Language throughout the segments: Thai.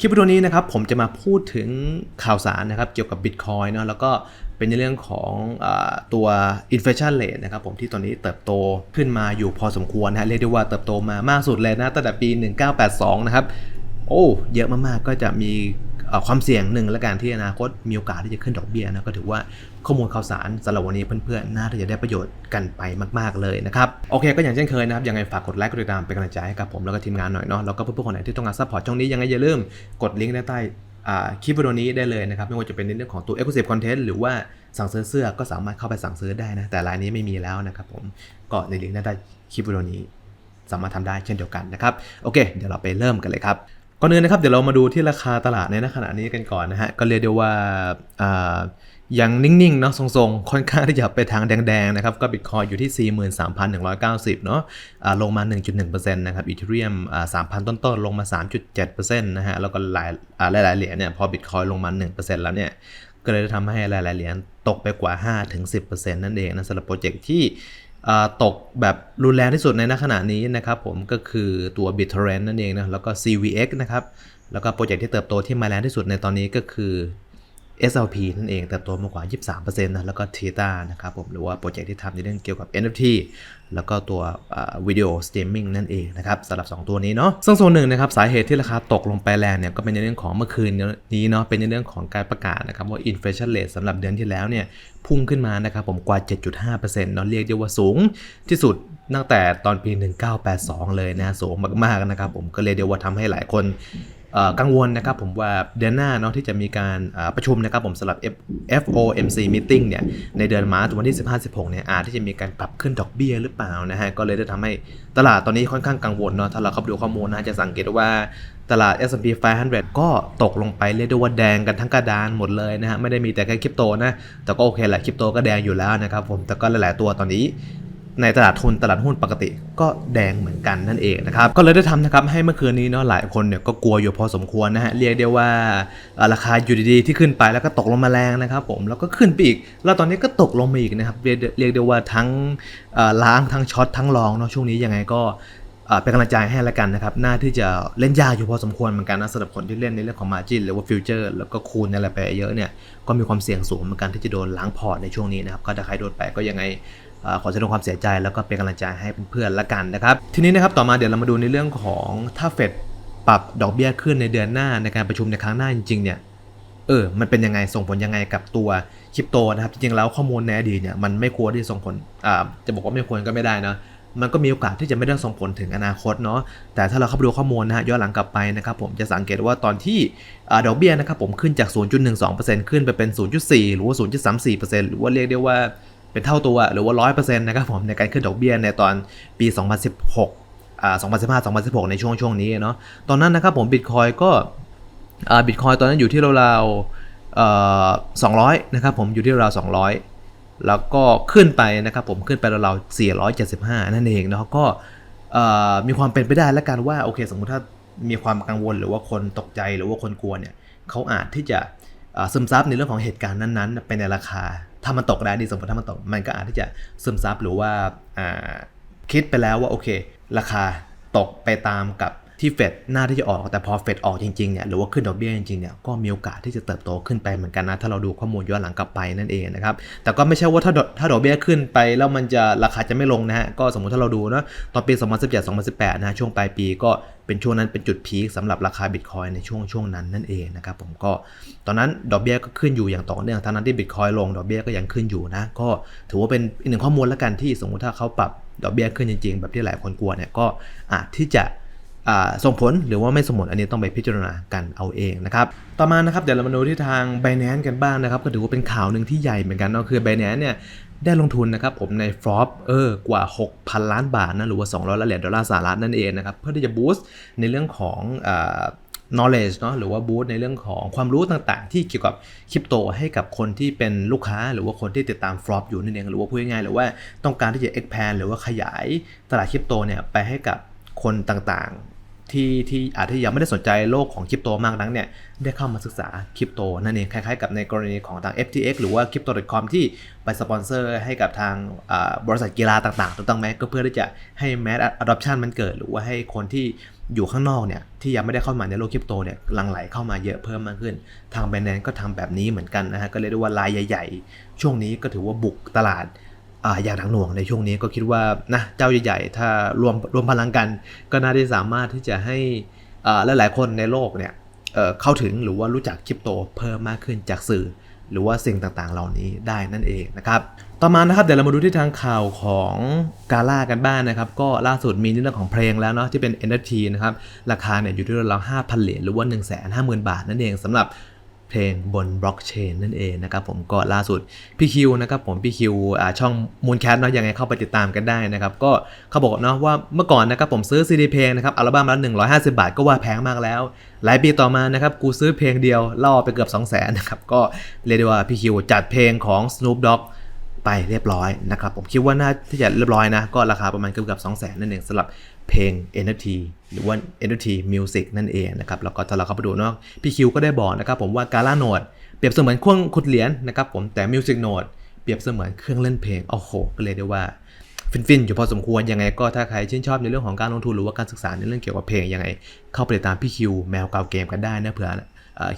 คลิปวิดีโอนี้นะครับผมจะมาพูดถึงข่าวสารนะครับเกี่ยวกับ Bitcoin เนาะแล้วก็เป็นในเรื่องของอตัว inflation rate นะครับผมที่ตอนนี้เติบโตขึ้นมาอยู่พอสมควรนะฮะเรียกได้ว่าเติบโตมามากสุดเลยนะตั้งแต่ปี 1982 นะครับ โอ้ เยอะมากๆก็จะมี ความเสี่ยงหนึ่งและการที่อนาคตมีโอกาสที่จะขึ้นดอกเบี้ยนะก็ถือว่าข้อมูลข่าวสารสำหรับวันนี้เพื่อนๆน่าจะได้ประโยชน์กันไปมากๆเลยนะครับโอเค ก็อย่างเช่นเคยนะครับยังไงฝากกดไลค์กดติดตามเป็นกำลังใจให้กับผมแล้วก็ทีมงานหน่อยเนาะแล้วก็เพื่อนๆคนไหนที่ต้องการซัพพอร์ตช่องนี้ยังไงอย่าลืมกดลิงก์ด้านใต้คลิปวิดีโอนี้ได้เลยนะครับ ไม่ว่าจะเป็นในเรื่องของตัว Exclusive Content หรือว่าสั่งซื้อเสื้อก็สามารถเข้าไปสั่งซื้อได้นะ แต่รายนี้ไม่มีแล้วนะครับผมก็ในลิงก์ด้านใต้คลิปวิดีโอนี้ สามารถทำได้เช่นเดียวกันนะครับ โอเค เดี๋ยวเราไปเริ่มกันเลยครับ ก่อนอื่นนะครับเดี๋ยวเรามาดูที่ราคาตลาดในขณะนี้กันก่อนนะฮะก็เรียกได้ว่าอ่ายังนิ่งๆเนาะทรงๆ ค่อนข้างที่จะไปทางแดงๆนะครับก็บิตคอยอยู่ที่ 43,190 เนาะลงมา 1.1%นะครับอีเทเรียม3,000 ต้นๆ ลงมา 3.7%นะฮะแล้วก็หลายหลายๆเหรียญเนี่ยพอบิตคอยลงมา 1%แล้วเนี่ยก็เลยทำให้หลายๆเหรียญตกไปกว่า 5-10%นั่นเองนะสำหรับโปรเจกต์ที่ ตกแบบรุนแรงที่สุดในณขณะนี้นะครับผมก็คือตัว BitTorrent นั่นเองนะแล้วก็ CVX นะครับแล้วก็โปรเจกต์ที่เติบโตที่มาแรงที่สุดในตอนนี้ก็คือ SLP นั่นเองเติบโตมากกว่า 23%นะแล้วก็ Theta นะครับผมหรือว่าโปรเจกต์ที่ทำในเรื่องเกี่ยวกับ NFT แล้วก็ตัววิดีโอสตรีมมิ่งนั่นเองนะครับสำหรับ 2 ตัวนี้เนาะซึ่งส่วนหนึ่งนะครับสาเหตุที่ราคาตกลงไปแรงเนี่ยก็เป็นในเรื่องของเมื่อคืนนี้เนาะเป็นในเรื่องของการประกาศนะครับว่า inflation rate สำหรับเดือนที่แล้วเนี่ยพุ่งขึ้นมานะครับผมกว่า 7.5%เนาะเรียกได้ว่าสูงที่สุดตั้งแต่ตอนปี 1982 เลยนะสูงมากๆนะครับผมก็เรียกได้ว่าทำให้หลายคน กังวลนะครับผมว่าเดือนหน้าเนาะที่จะมีการประชุมนะครับผมสำหรับ FOMC meeting เนี่ยในเดือนมาร์ชวันที่ 15-16 เนี่ยอาจที่จะมีการปรับขึ้นดอกเบี้ยหรือเปล่านะฮะก็เลยได้ทำให้ตลาดตอนนี้ค่อนข้างกังวลเนาะถ้าเราเข้าไปดูข้อมูลนะจะสังเกตว่าตลาด S&P 500 ก็ตกลงไปเรียกได้ว่าแดงกันทั้งกระดานหมดเลยนะฮะไม่ได้มีแต่แค่คริปโตนะแต่ก็โอเคแหละคริปโตก็แดงอยู่แล้วนะครับผมแต่ก็หลาย ๆ ตัวตอนนี้ ในตลาดทุนตลาดหุ้นปกติก็แดงเหมือนกันนั่นเองนะครับก็เลยได้ทำนะครับให้เมื่อคืนนี้เนาะหลายคนเนี่ยก็กลัวอยู่พอสมควรนะฮะเรียกได้ว่าราคาอยู่ดีๆที่ขึ้นไปแล้วก็ตกลงมาแรงนะครับผมแล้วก็ขึ้นไปอีก แล้วตอนนี้ก็ตกลงมาอีกนะครับเรียกเรียกได้ว่าทั้งล้างทั้งช็อตทั้งลองเนาะช่วงนี้ยังไงก็ เป็นกำลังใจให้ละกันนะครับน่าที่จะเล่นยากอยู่พอสมควรเหมือนกันนะสำหรับคนที่เล่นในเรื่องของ margin หรือว่า future แล้วก็คูณอะไรไปเยอะเนี่ย ก็มีความเสี่ยงสูงเหมือนกันที่จะโดนล้างพอร์ตในช่วงนี้นะครับ ก็ถ้าใครโดนไปก็ยังไงอขอแสดงความเสียใจแล้วก็เป็นกำลังใจให้เพื่อนๆละกันนะครับ ทีนี้นะครับต่อมาเดี๋ยวเรามาดูในเรื่องของถ้าเฟดปรับดอกเบี้ยขึ้นในเดือนหน้าในการประชุมในครั้งหน้าจริงๆเนี่ยเออ มันเป็นยังไง ส่งผลยังไงกับตัวคริปโตนะครับ จริงๆ แล้วข้อมูลในอดีตเนี่ย มันไม่ควรที่ส่งผล อ่า จะบอกว่าไม่ควรก็ไม่ได้นะ มันก็มีโอกาสที่จะไม่ได้ส่งผลถึงอนาคตเนาะ แต่ถ้าเราเข้าไปดูข้อมูลนะฮะย้อนหลังกลับไปนะครับผมจะสังเกตว่าตอนที่ดอกเบี้ยนะครับผมขึ้นจาก 0.12%ขึ้นไปเป็น 0.4 หรือว่า 0.34%หรือว่าเรียกได้ว่าเป็นเท่าตัวหรือว่า 100%นะครับผมในการขึ้นดอกเบี้ยในตอนปี 2016อ่า2015 2016 ในช่วงช่วงนี้เนาะ ตอนนั้นนะครับผมบิตคอยก็อ่าบิตคอยตอนนั้นอยู่ที่ราวๆเอ่อ200 นะครับผมอยู่ที่ราวๆ200 แล้วก็ขึ้นไปนะครับผมขึ้นไปราวๆ475 นั่นเองนะก็มีความเป็นไปได้และกันว่าโอเคสมมุติถ้ามีความกังวลหรือว่าคนตกใจหรือว่าคนกลัวเนี่ยเขาอาจที่จะซึมซับในเรื่องของเหตุการณ์นั้นๆไปในราคา ถ้ามันตกได้ดีสมมติถ้ามันตกมันก็อาจที่จะซึมซับหรือว่าคิดไปแล้วว่าโอเค ราคาตกไปตามกับ ที่เฟดหน้าที่จะออกแต่พอเฟดออกจริงๆเนี่ยหรือว่าขึ้นดอกเบี้ยจริงๆเนี่ยก็มีโอกาสที่จะเติบโตขึ้นไปเหมือนกันนะถ้าเราดูข้อมูลย้อนหลังกลับไปนั่นเองนะครับแต่ก็ไม่ใช่ว่าถ้าดอกถ้าดอกเบี้ยขึ้นไปแล้วมันจะราคาจะไม่ลงนะฮะก็สมมติถ้าเราดูนะตอนปี 2017-2018นะฮะช่วงปลายปีก็เป็นช่วงนั้นเป็นจุดพีคสำหรับราคาบิตคอยในช่วงช่วงนั้นนั่นเองนะครับผมก็ตอนนั้นดอกเบี้ยก็ขึ้นอยู่อย่างต่อเนื่องทั้งนั้นที่บิตคอยลงดอกเบี้ยก็ยังขึ้นอยู่นะก็ถือว่าเป็นอีกหนึ่งข้อมูลแล้วกันที่สมมติถ้าเขาปรับดอกเบี้ยขึ้นจริงๆ แบบที่หลายคนกลัวเนี่ยก็อาจที่จะ ส่งผลหรือว่าไม่ส่งผลอันนี้ต้องไปพิจารณากันเอาเองนะครับ ต่อมานะครับเดี๋ยวเรามาดูที่ทาง b บ n a n c e กันบ้างนะครับ ก็ถือว่าเป็นข่าวหนึ่งที่ใหญ่เหมือนกันก็คือ b บ n a n c e เนี่ยได้ลงทุนนะครับผมในฟลอปเออกว่า 6,000 ล้านบาทนะหรือว่า 200ล้านเหรียญดอลลาร์สหรัฐนั่นเองนะครับ เพื่อที่จะบูสต์ในเรื่องของอ knowledge เนาะหรือว่าบูสต์ในเรื่องของความรู้ต่างๆ ที่เกี่ยวกับคริปโตให้กับคนที่เป็นลูกค้า หรือว่าคนที่ติดตามฟลอปอยู่นั่นเองหรือว่าพูดง่ายๆหรือว่าต้องการที่จะ expand หรือว่าขยายตลาดคริปโตเนี่ยไปให้กับคนต่างๆ ที่ที่อาจจะยังไม่ได้สนใจโลกของคริปโตมากนักเนี่ยได้เข้ามาศึกษาคริปโตนั่นเองคล้ายๆกับในกรณีของทาง FTX หรือว่า Crypto.com ที่ไปสปอนเซอร์ให้กับทางบริษัทกีฬาต่างๆถูกต้องไหมก็เพื่อที่จะให้ mass adoption มันเกิด หรือว่าให้คนที่อยู่ข้างนอกเนี่ยที่ยังไม่ได้เข้ามาในโลกคริปโตเนี่ยหลังไหลเข้ามาเยอะเพิ่มมากขึ้น ทาง b บ n a n c e ก็ทำแบบนี้เหมือนกันนะฮะก็เรียกได้ว่ารายใหญ่ ๆ ช่วงนี้ก็ถือว่าบุกตลาด อย่างหนักหน่วงในช่วงนี้ก็คิดว่านะเจ้าใหญ่ๆ ถ้ารวมรวมพลังกัน ก็น่าที่สามารถที่จะให้อ่าหลายๆคนในโลกเนี่ยเเข้าถึงหรือว่ารู้จักคริปโตเพิ่มมากขึ้นจากสื่อ หรือว่าสิ่งต่างๆ เหล่านี้ได้นั่นเองนะครับต่อมานะครับเดี๋ยวเรามาดูที่ทางข่าวของกาล่ากันบ้างนะครับ ก็ล่าสุดมีเรื่องของเพลงแล้วเนาะที่เป็น NFT นะครับราคาเนี่ยอยู่ที่ราวๆ5,000 เหรียญหรือว่า 150,000 บาทนั่นเองสำหรับ เพลงบนบล็อกเชนนั่นเองนะครับผมก็ล่าสุดพี่คิวนะครับผมพี่คิวช่องมูลแคสเนาะยังไงเข้าไปติดตามกันได้นะครับก็เขาบอกเนาะว่าเมื่อก่อนนะครับผมซื้อซีดีเพลงนะครับอัลบั้มละ150 บาทก็ว่าแพงมากแล้ว หลายปีต่อมานะครับกูซื้อเพลงเดียวล่อไปเกือบ 2 0 0 0 0นนะครับก็เรียกได้ว่าพี่คิวจัดเพลงของ Snoop Dogg ไปเรียบร้อยนะครับ ผมคิดว่าน่าที่จะเรียบร้อยนะ ก็ราคาประมาณเกือบเกือบ2 0 0 0 0นนั่นเองสำหรับเพลง NFT หรือว่า NFT Music นั่นเองนะครับ แล้วก็ถ้าเราเข้าไปดูเนาะพี่คิวก็ได้บอกนะครับผมว่า Gala Note เปรียบเสมือนเครื่องขุดเหรียญนะครับผมแต่ Music Note เปรียบเสมือนเครื่องเล่นเพลงโอ้โหก็เลยได้ว่าฟินๆอยู่พอสมควรยังไงก็ถ้าใครชื่นชอบในเรื่องของการลงทุนหรือว่าการศึกษาในเรื่องเกี่ยวกับเพลงยังไง เข้าไปติดตามพี่คิวแมวเกาเกมกันได้นะเผื่อ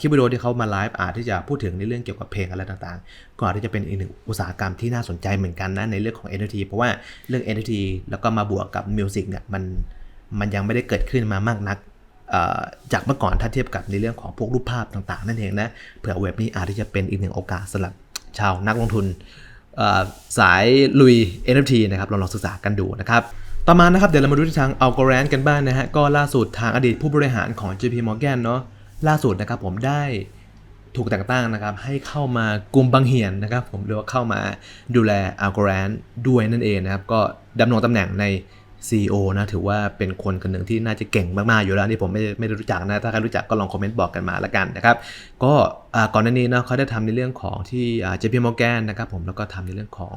คลิปวิดีโอที่เขามาไลฟ์อาจที่จะพูดถึงในเรื่องเกี่ยวกับเพลงอะไรต่างๆ ก็อาจจะเป็นอีกหนึ่งอุตสาหกรรมที่น่าสนใจเหมือนกันนะในเรื่องของ NFT เพราะว่าเรื่อง NFT แล้วก็มาบวกกับมิวสิกเนี่ยมันมันยังไม่ได้เกิดขึ้นมามากนักจากเมื่อก่อนถ้าเทียบกับในเรื่องของพวกรูปภาพต่างๆ นั่นเองนะเผื่อเว็บนี้อาจจะเป็นอีกหนึ่งโอกาสสำหรับชาวนักลงทุนสายลุย NFT นะครับลองลองศึกษากันดูนะครับต่อมานะครับเดี๋ยวเรามาดูที่ทาง a l g o r a n กันบ้างนะฮะก็ล่าสุดทางอดีตผู้บริหารของ JP Morgan เนาะ ล่าสุดนะครับผมได้ถูกแต่งตั้งนะครับให้เข้ามากลุ่มบางเหียนนะครับผมหรือว่าเข้ามาดูแล a l g o r a n ด้วยนั่นเองนะครับ ก็ดำรงตำแหน่งใน CEO นะถือว่าเป็นคนคนหนึ่งที่น่าจะเก่งมากๆอยู่แล้วนี่ผมไม่ไม่ได้รู้จักนะ ถ้าใครรู้จักก็ลองคอมเมนต์บอกกันมาละกันนะครับ ก็ก่อนหน้านี้เนาะเขาได้ทำในเรื่องของที่อ่า JP Morgan นะครับผมแล้วก็ทำในเรื่องของ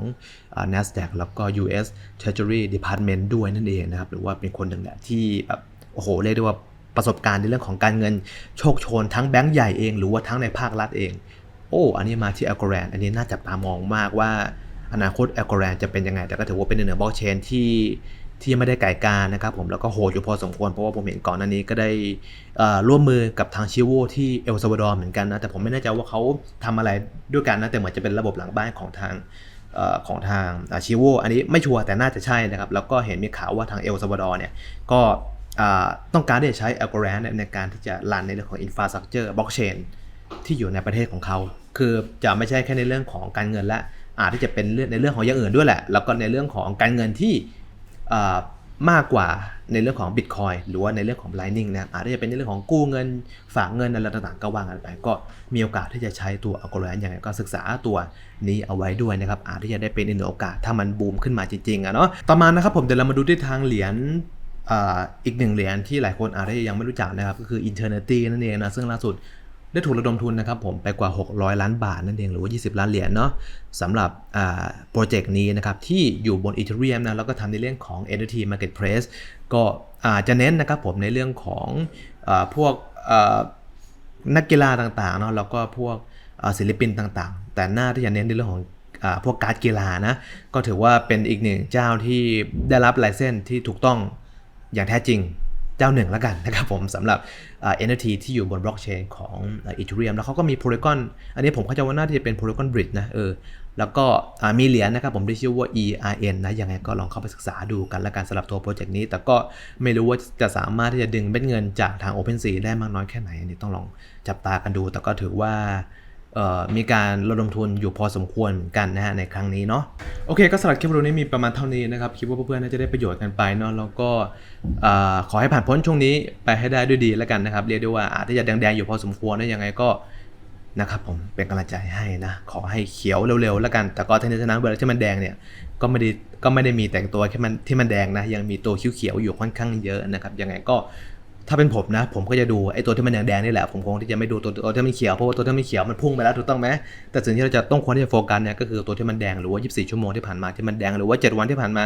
อ NASDAQ แล้วก็ US Treasury Department ด้วยนั่นเองนะครับหรือว่าเป็นคนหนึ่งแหละที่แบบโอ้โหเรียกได้ว่า ประสบการณ์ในเรื่องของการเงินโชคโชนทั้งแบงก์ใหญ่เอง หรือว่าทั้งในภาครัฐเอง โอ้ อันนี้มาที่ a l g o r a n อันนี้น่าจับตามองมากว่า อนาคต a l g o r a n จะเป็นยังไง แต่ก็ถือว่าเป็นหนึ่งในบล็อกเชนที่ที่ยังไม่ได้ไก่การนะครับผมแล้วก็โหดอยู่พอสมควร เพราะว่าผมเห็นก่อนหน้านี้ก็ได้ร่วมมือกับทางชิโวที่เอลซาวาดอร์เหมือนกันนะแต่ผมไม่แน่ใจว่าเขาทำอะไรด้วยกันนะแต่เหมือนจะเป็นระบบหลังบ้านของทางอของทางชิโวอันนี้ไม่ชัวร์แต่น่าจะใช่นะครับแล้วก็เห็นมีข่าวว่าทางเอลซาวาดอร์เนี่ยก็ ต้องการที่จะใช้ a l g o r a n ในการที่จะรันในเรื่องของ infrastructure blockchain ที่อยู่ในประเทศของเขา คือจะไม่ใช่แค่ในเรื่องของการเงินและอาจที่จะเป็นเรื่องในเรื่องของอย่างอื่นด้วยแหละ แล้วก็ในเรื่องของการเงินที่มากกว่าในเรื่องของ Bitcoin หรือว่าในเรื่องของ Lightning นะครับอาจจะเป็นในเรื่องของกู้เงินฝากเงินอะไรต่างๆก็ว่างกันไป ก็มีโอกาสที่จะใช้ตัว a l g o r a n อย่างไรก็ศึกษาตัวนี้เอาไว้ด้วยนะครับอาจที่จะได้เป็นอีกหนึ่งโอกาสถ้ามันบูมขึ้นมาจริงๆอะเนาะต่อมานะครับผมเดี๋ยวเรามาดูที่ทางเหรียญ อีกหนึ่งเหรียญที่หลายคนอาจจะยังไม่รู้จักนะครับ ก็คือ Eternity นั่นเองนะ ซึ่งล่าสุดได้ถูกระดมทุนนะครับผมไปกว่า 600 ล้านบาทนั่นเองหรือว่า 20 ล้านเหรียญเนาะสำหรับโปรเจกต์นี้นะครับ ที่อยู่บน Ethereum นะ แล้วก็ทำในเรื่องของ NFT Marketplace ก็อาจจะเน้นนะครับผมในเรื่องของอพวกนักกีฬาต่างๆเนาะแล้วก็พวกศิลปินต่างๆ แต่หน้าที่จะเน้นในเรื่องของอพวกการ์ดกีฬานะก็ถือว่าเป็นอีกหนึ่งเจ้าที่ได้รับลายเส้นที่ถูกต้อง อย่างแท้จริงเจ้าหนึ่งแล้วกันนะครับผมสำหรับอ่า NFT ที่อยู่บนบล็อกเชนของอ่า Ethereum แล้วเขาก็มี Polygon อันนี้ผมเข้าใจว่าน่าจะเป็น Polygon Bridge นะเออแล้วก็มีเหรียญนะครับผมที่ชื่อว่า ERN นะยังไงก็ลองเข้าไปศึกษาดูกันแล้วกันสำหรับตัวโปรเจกต์นี้ แต่ก็ไม่รู้ว่าจะสามารถที่จะดึงเม็ดเงินจากทาง OpenSea ได้มากน้อยแค่ไหนอันนี้ต้องลองจับตากันดู แต่ก็ถือว่า มีการระดมทุนอยู่พอสมควรกันนะฮะในครั้งนี้เนาะโอเคก็สำหรับคลิปวิดีโอนี้มีประมาณเท่านี้นะครับคิดว่าเพื่อนๆน่าจะได้ประโยชน์กันไปเนาะแล้วก็ขอให้ผ่านพ้นช่วงนี้ไปให้ได้ด้วยดีแล้วกันนะครับเรียกได้ว่าอาจจะแดงๆอยู่พอสมควรนะยังไงก็นะครับผมเป็นกำลังใจให้นะ ขอให้เขียวเร็วๆแล้วกัน แต่ก็ทั้งนี้ทั้งนั้นเวลาที่มันแดงเนี่ยก็ไม่ได้ก็ไม่ได้มีแต่งตัวแค่มันที่มันแดงนะยังมีตัวเขียวๆอยู่ค่อนข้างเยอะนะครับยังไงก็ ถ้าเป็นผมนะ ผมก็จะดูไอ้ตัวที่มันแดงๆนี่แหละผมคงที่จะไม่ดูตัวตัวที่มันเขียวเพราะว่าตัวที่มันเขียวมันพุ่งไปแล้วถูกต้องไหมแต่สิ่งที่เราจะต้องควรที่จะโฟกัสเนี่ยก็คือตัวที่มันแดงหรือว่า 24 ชั่วโมงที่ผ่านมาที่มันแดงหรือว่า 7 วันที่ผ่านมา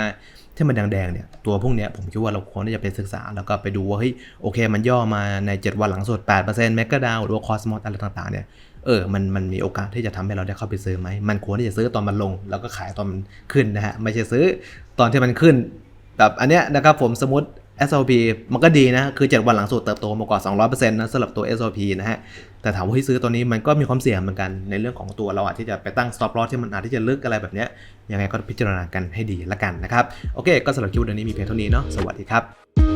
ที่มันแดงๆเนี่ยตัวพวกเนี้ยผมคิดว่าเราควรที่จะไปศึกษา แล้วก็ไปดูว่าเฮ้ยโอเค มันย่อมาใน 7 วันหลังสุด8%เมกะดาวหรือว่าคอสมอสอะไรต่างๆเนี่ยเออ มัน มันมีโอกาสที่จะทำให้เราได้เข้าไปซื้อไหม มันควรที่จะซื้อตอนมันลง แล้วก็ขายตอนมันขึ้นนะฮะ ไม่ใช่ซื้อตอนที่มันขึ้น แบบอันเนี้ยนะครับผมสมมติ SLP มันก็ดีนะ คือ 7 วันหลังสุดเติบโตมากกว่า 200%นะสำหรับตัว SLP นะฮะ แต่ถามว่าที่ซื้อตัวนี้มันก็มีความเสี่ยงเหมือนกันในเรื่องของตัวเราอาจที่จะไปตั้ง stop loss ที่มันอาจที่จะลึกอะไรแบบเนี้ย ยังไงก็พิจารณากันให้ดีละกันนะครับ โอเค ก็สำหรับคลิปวันนี้มีเพียงเท่านี้เนาะ สวัสดีครับ